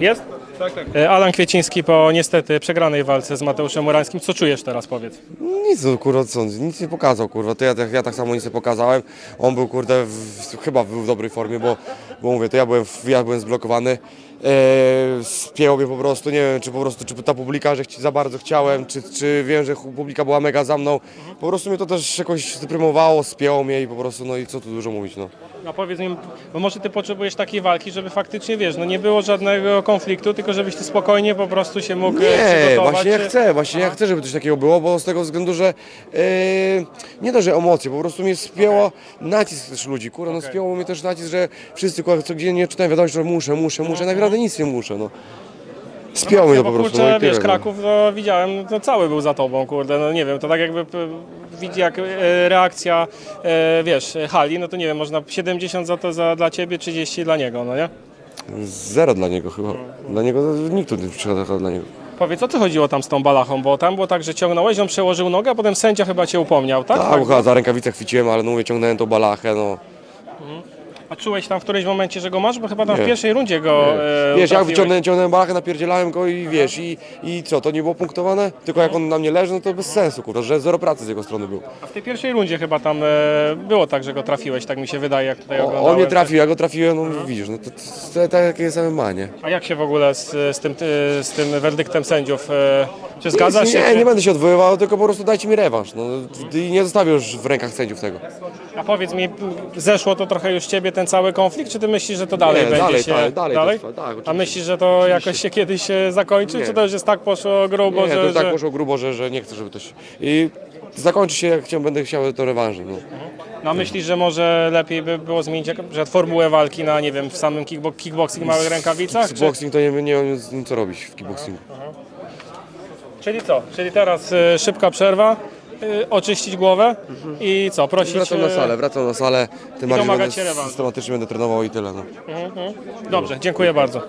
Jest? Tak, tak. E, Alan Kwieciński po niestety przegranej walce z Mateuszem Murańskim. Co czujesz teraz, powiedz? Nic, no, kurwa, co, nic nie pokazał, kurwa, to ja, tak- ja tak samo nic nie pokazałem. On był, kurde, w, chyba był w dobrej formie, bo, bo mówię, to ja byłem, w- ja byłem zblokowany. E, spięło mnie po prostu, nie wiem, czy po prostu, czy ta publika, że za bardzo chciałem, czy, czy wiem, że publika była mega za mną. Po prostu mnie to też jakoś zdeprymowało, spięło mnie i po prostu, no i co tu dużo mówić, no. No powiedz mi, bo może ty potrzebujesz takiej walki, żeby faktycznie, wiesz, no nie było żadnego konfliktu, tylko żebyś ty spokojnie po prostu się mógł e, Nie, właśnie ja chcę, właśnie ja chcę, żeby coś takiego było, bo z tego względu, że e, nie to, że emocje, po prostu mnie spięło nacisk też ludzi, kurwa, no spięło mnie też nacisk, że wszyscy, kurwa, co gdzie nie czytają wiadomość, że muszę, muszę, muszę, naprawdę nic nie muszę, no. Spięło mnie to Bo po prostu, kurczę, no i tyle, wiesz, no. Kraków, no, widziałem, to cały był za tobą, kurde, no nie wiem, to tak jakby widzi jak e, reakcja, e, wiesz, hali, no to nie wiem, można 70 za to za, dla ciebie, 30 dla niego, no nie? Zero dla niego chyba, dla niego, nikt tu nie przychodzi dla niego. Powiedz, o co chodziło tam z tą balachą, bo tam było tak, że ciągnąłeś, on przełożył nogę, a potem sędzia chyba cię upomniał, tak? Tak, bo chyba za rękawicę chwyciłem, ale no mówię, ciągnąłem tą balachę, no. A czułeś tam w którymś momencie, że go masz? Bo chyba tam w Nie. pierwszej rundzie go e, Wiesz, jak trafiłeś. wyciągnąłem ciągnąłem balachę, napierdzielałem go i wiesz, i, i co, to nie było punktowane? Tylko jak on na mnie leży, no to bez sensu, kurwa, że zero pracy z jego strony było. A w tej pierwszej rundzie chyba tam e, było tak, że go trafiłeś, tak mi się wydaje, jak tutaj O, oglądałem. on nie trafił, ja go trafiłem, no widzisz, no to, to, to tak jak jest MMA, nie? A jak się w ogóle z, z, tym, e, z tym werdyktem sędziów, e, czy zgadzasz się? Nie, czy... nie będę się odwoływał, tylko po prostu dajcie mi rewanż. No, I nie zostawię już w rękach sędziów tego. A powiedz mi, zeszło to trochę już ciebie ten cały konflikt, czy ty myślisz, że to dalej Nie, będzie dalej, się... dalej, dalej trwa, tak, A oczywiście. myślisz, że to jakoś się kiedyś e, zakończy, Nie. czy to już jest tak poszło grubo, Nie, że... to już tak że... poszło grubo, że, że nie chcę, żeby to się... I zakończy się, jak chciał, będę chciał to rewanżu. No. No myślisz, że może lepiej by było zmienić że formułę walki na, nie wiem, w samym kickbo kickboxing, małych rękawicach? Czy... Boxing to nie, nie mam z nim co robić w kickboxingu. Czyli co? Czyli teraz e, szybka przerwa, e, oczyścić głowę i co? Prosić... Wracam na e, salę, wracam na salę, tym bardziej domagać będę się rewanżu. systematycznie będę trenował i tyle. No. Dobrze, dziękuję bardzo.